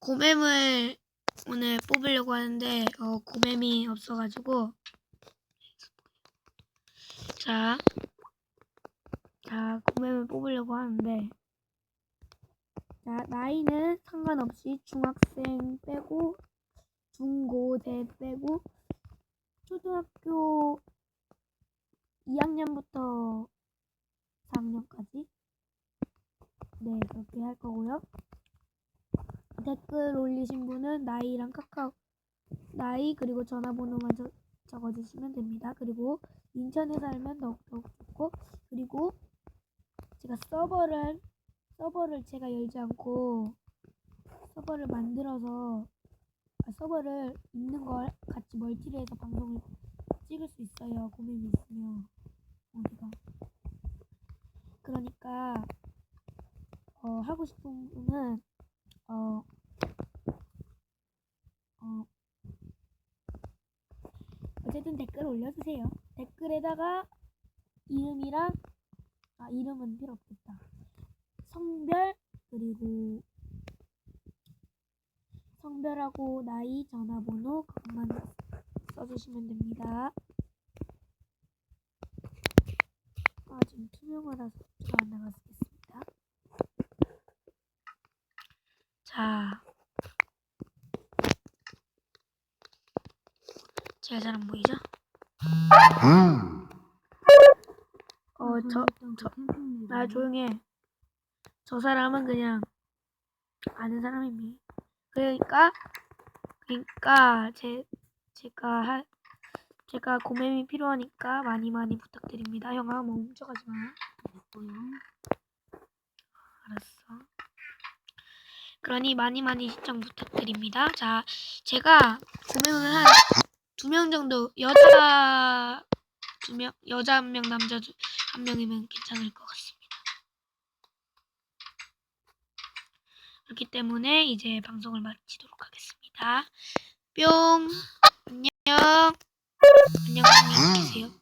고mem을 오늘 뽑으려고 하는데 어, 고mem이 없어가지고. 자, 자 고mem을 뽑으려고 하는데. 자 나이는 상관없이 중학생 빼고 중고대 빼고 초등학교 2학년부터 4학년까지? 네 그렇게 할 거고요. 댓글 올리신 분은 나이랑 카카오 나이 그리고 전화번호만 적, 적어주시면 됩니다. 그리고 인천에 살면 더욱더욱 좋고 그리고 제가 서버를 서버를 제가 열지 않고 서버를 만들어서 아, 서버를 있는 걸 같이 멀티를 해서 방송을 찍을 수 있어요. 고민이 있으면 어디가 그러니까 어, 하고 싶은 분은 어, 어, 어쨌든 댓글 올려주세요. 댓글에다가 이름이랑, 아, 이름은 필요 없겠다. 성별, 그리고 성별하고 나이, 전화번호, 그것만 써주시면 됩니다. 아, 지금 투명하라서 잘안 나갔겠습니다. 자. 잘안 보이죠? 어, 저, 저, 아, 조용히 해. 저 사람은 그냥 아는 사람입니다. 그러니까, 그러니까, 제, 제가 할, 제가 고mem이 필요하니까 많이 많이 부탁드립니다. 형아, 뭐 훔쳐가지 마. 알았어. 그러니 많이 많이 시청 부탁드립니다. 자, 제가 고mem을 한 두 명 정도 여자 두 명 여자 한 명 남자 두, 한 명이면 괜찮을 것 같습니다. 그렇기 때문에 이제 방송을 마치도록 하겠습니다. 뿅 안녕 안녕히 계세요.